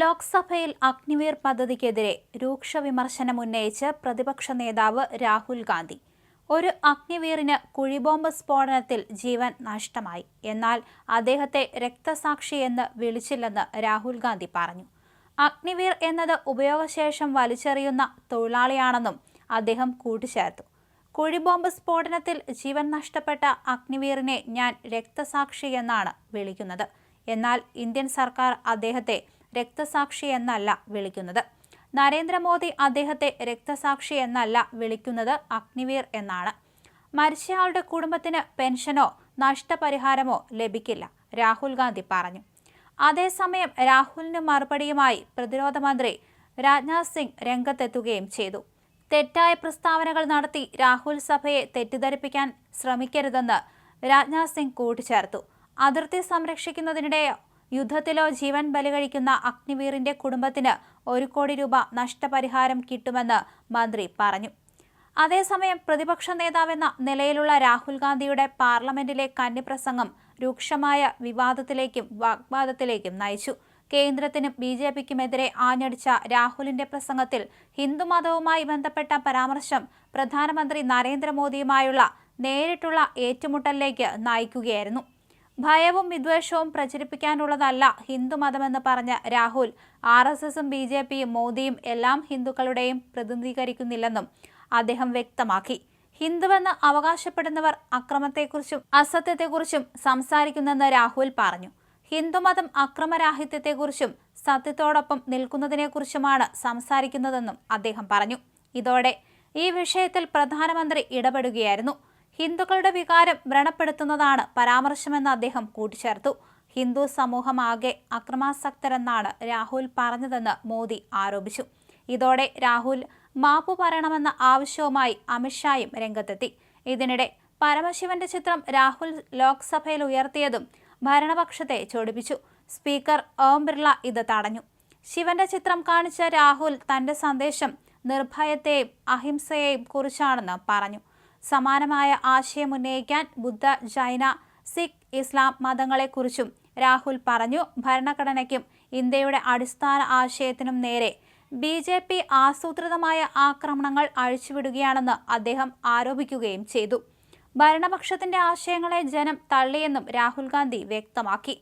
ലോക്സഭയിൽ അഗ്നിവീർ പദ്ധതിക്കെതിരെ രൂക്ഷ വിമർശനം ഉന്നയിച്ച് പ്രതിപക്ഷ നേതാവ് രാഹുൽ ഗാന്ധി. ഒരു അഗ്നിവീറിന് കുഴിബോംബ് സ്ഫോടനത്തിൽ ജീവൻ നഷ്ടമായി. എന്നാൽ അദ്ദേഹത്തെ രക്തസാക്ഷി എന്ന് വിളിച്ചില്ലെന്ന് രാഹുൽ ഗാന്ധി പറഞ്ഞു. അഗ്നിവീർ എന്നത് ഉപയോഗശേഷം വലിച്ചെറിയുന്ന തൊഴിലാളിയാണെന്നും അദ്ദേഹം കൂട്ടിച്ചേർത്തു. കുഴിബോംബ് സ്ഫോടനത്തിൽ ജീവൻ നഷ്ടപ്പെട്ട അഗ്നിവീറിനെ ഞാൻ രക്തസാക്ഷി എന്നാണ് വിളിക്കുന്നത്. എന്നാൽ ഇന്ത്യൻ സർക്കാർ അദ്ദേഹത്തെ രക്തസാക്ഷി എന്നല്ല വിളിക്കുന്നത്. നരേന്ദ്രമോദി അദ്ദേഹത്തെ രക്തസാക്ഷി എന്നല്ല വിളിക്കുന്നത് അഗ്നിവീർ എന്നാണ്. മരിച്ചയാളുടെ കുടുംബത്തിന് പെൻഷനോ നഷ്ടപരിഹാരമോ ലഭിക്കില്ല രാഹുൽ ഗാന്ധി പറഞ്ഞു. അതേസമയം രാഹുലിന് മറുപടിയുമായി പ്രതിരോധ മന്ത്രി രാജ്നാഥ് സിംഗ് രംഗത്തെത്തുകയും ചെയ്തു. തെറ്റായ പ്രസ്താവനകൾ നടത്തി രാഹുൽ സഭയെ തെറ്റിദ്ധരിപ്പിക്കാൻ ശ്രമിക്കരുതെന്ന് രാജ്നാഥ് സിംഗ് കൂട്ടിച്ചേർത്തു. അതിർത്തി സംരക്ഷിക്കുന്നതിനിടെ യുദ്ധത്തിലോ ജീവൻ ബലികഴിക്കുന്ന അഗ്നിവീറിന്റെ കുടുംബത്തിന് ഒരു കോടി രൂപ നഷ്ടപരിഹാരം കിട്ടുമെന്ന് മന്ത്രി പറഞ്ഞു. അതേസമയം പ്രതിപക്ഷ നേതാവെന്ന നിലയിലുള്ള രാഹുൽ ഗാന്ധിയുടെ പാർലമെന്റിലെ കന്നിപ്രസംഗം രൂക്ഷമായ വിവാദത്തിലേക്കും വാഗ്വാദത്തിലേക്കും നയിച്ചു. കേന്ദ്രത്തിനും ബി ജെ പിക്കുമെതിരെ ആഞ്ഞടിച്ച രാഹുലിന്റെ പ്രസംഗത്തിൽ ഹിന്ദുമതവുമായി ബന്ധപ്പെട്ട പരാമർശം പ്രധാനമന്ത്രി നരേന്ദ്രമോദിയുമായുള്ള നേരിട്ടുള്ള ഏറ്റുമുട്ടലിലേക്ക് നയിക്കുകയായിരുന്നു. ഭയവും വിദ്വേഷവും പ്രചരിപ്പിക്കാനുള്ളതല്ല ഹിന്ദുമതമെന്ന് പറഞ്ഞ രാഹുൽ. ആർ എസ് എസും ബി ജെ പിയും മോദിയും എല്ലാം ഹിന്ദുക്കളുടെയും പ്രതിനിധീകരിക്കുന്നില്ലെന്നും അദ്ദേഹം വ്യക്തമാക്കി. ഹിന്ദുവെന്ന് അവകാശപ്പെടുന്നവർ അക്രമത്തെക്കുറിച്ചും അസത്യത്തെക്കുറിച്ചും സംസാരിക്കുന്നെന്ന് രാഹുൽ പറഞ്ഞു. ഹിന്ദുമതം അക്രമരാഹിത്യത്തെക്കുറിച്ചും സത്യത്തോടൊപ്പം നിൽക്കുന്നതിനെക്കുറിച്ചുമാണ് സംസാരിക്കുന്നതെന്നും അദ്ദേഹം പറഞ്ഞു. ഇതോടെ ഈ വിഷയത്തിൽ പ്രധാനമന്ത്രി ഇടപെടുകയായിരുന്നു. ഹിന്ദുക്കളുടെ വികാരം വ്രണപ്പെടുത്തുന്നതാണ് പരാമർശമെന്ന് അദ്ദേഹം കൂട്ടിച്ചേർത്തു. ഹിന്ദു സമൂഹമാകെ അക്രമാസക്തരെന്നാണ് രാഹുൽ പറഞ്ഞതെന്ന് മോദി ആരോപിച്ചു. ഇതോടെ രാഹുൽ മാപ്പു പറയണമെന്ന ആവശ്യവുമായി അമിത്ഷായും രംഗത്തെത്തി. ഇതിനിടെ പരമശിവന്റെ ചിത്രം രാഹുൽ ലോക്സഭയിൽ ഉയർത്തിയതും ഭരണപക്ഷത്തെ ചൊടിപ്പിച്ചു. സ്പീക്കർ ഓം ബിർള ഇത് തടഞ്ഞു. ശിവന്റെ ചിത്രം കാണിച്ച രാഹുൽ തന്റെ സന്ദേശം നിർഭയത്തെയും അഹിംസയെയും കുറിച്ചാണെന്ന് പറഞ്ഞു. സമാനമായ ആശയം ഉന്നയിക്കാൻ ബുദ്ധ ജൈന സിഖ് ഇസ്ലാം മതങ്ങളെക്കുറിച്ചും രാഹുൽ പറഞ്ഞു. ഭരണഘടനയ്ക്കും ഇന്ത്യയുടെ അടിസ്ഥാന ആശയത്തിനും നേരെ ബി ജെ പി ആസൂത്രിതമായ ആക്രമണങ്ങൾ അഴിച്ചുവിടുകയാണെന്ന് അദ്ദേഹം ആരോപിക്കുകയും ചെയ്തു. ഭരണപക്ഷത്തിന്റെ ആശയങ്ങളെ ജനം തള്ളിയെന്നും രാഹുൽ ഗാന്ധി വ്യക്തമാക്കി.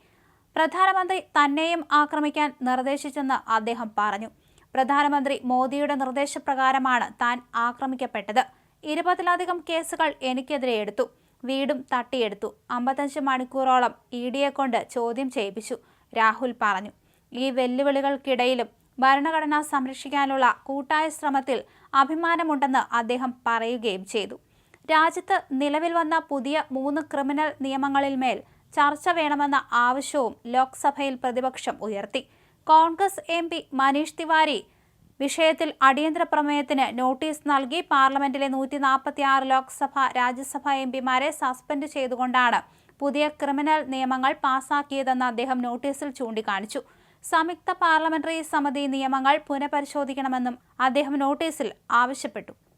പ്രധാനമന്ത്രി തന്നെയും ആക്രമിക്കാൻ നിർദ്ദേശിച്ചെന്ന് അദ്ദേഹം പറഞ്ഞു. പ്രധാനമന്ത്രി മോദിയുടെ നിർദ്ദേശപ്രകാരമാണ് താൻ ആക്രമിക്കപ്പെട്ടത്. ഇരുപതിലധികം കേസുകൾ എനിക്കെതിരെ എടുത്തു. വീടും തട്ടിയെടുത്തു. അമ്പത്തഞ്ച് മണിക്കൂറോളം ഇ ഡിയെ കൊണ്ട് ചോദ്യം ചെയ്യിപ്പിച്ചു. രാഹുൽ പറഞ്ഞു. ഈ വെല്ലുവിളികൾക്കിടയിലും ഭരണഘടന സംരക്ഷിക്കാനുള്ള കൂട്ടായ ശ്രമത്തിൽ അഭിമാനമുണ്ടെന്ന് അദ്ദേഹം പറയുകയും ചെയ്തു. രാജ്യത്ത് നിലവിൽ വന്ന പുതിയ മൂന്ന് ക്രിമിനൽ നിയമങ്ങളിൽ മേൽ ചർച്ച വേണമെന്ന ആവശ്യവും ലോക്സഭയിൽ പ്രതിപക്ഷം ഉയർത്തി. കോൺഗ്രസ് എം മനീഷ് തിവാരി വിഷയത്തിൽ അടിയന്തര പ്രമേയത്തിന് നോട്ടീസ് നൽകി പാർലമെന്റിലെ നൂറ്റി നാൽപ്പത്തി ആറ് ലോക്സഭ രാജ്യസഭ എം പിമാരെ സസ്പെൻഡ് ചെയ്തുകൊണ്ടാണ് പുതിയ ക്രിമിനൽ നിയമങ്ങൾ പാസാക്കിയതെന്ന് അദ്ദേഹം നോട്ടീസിൽ ചൂണ്ടിക്കാണിച്ചു. സംയുക്ത പാർലമെന്ററി സമിതി നിയമങ്ങൾ പുനഃപരിശോധിക്കണമെന്നും അദ്ദേഹം നോട്ടീസിൽ ആവശ്യപ്പെട്ടു.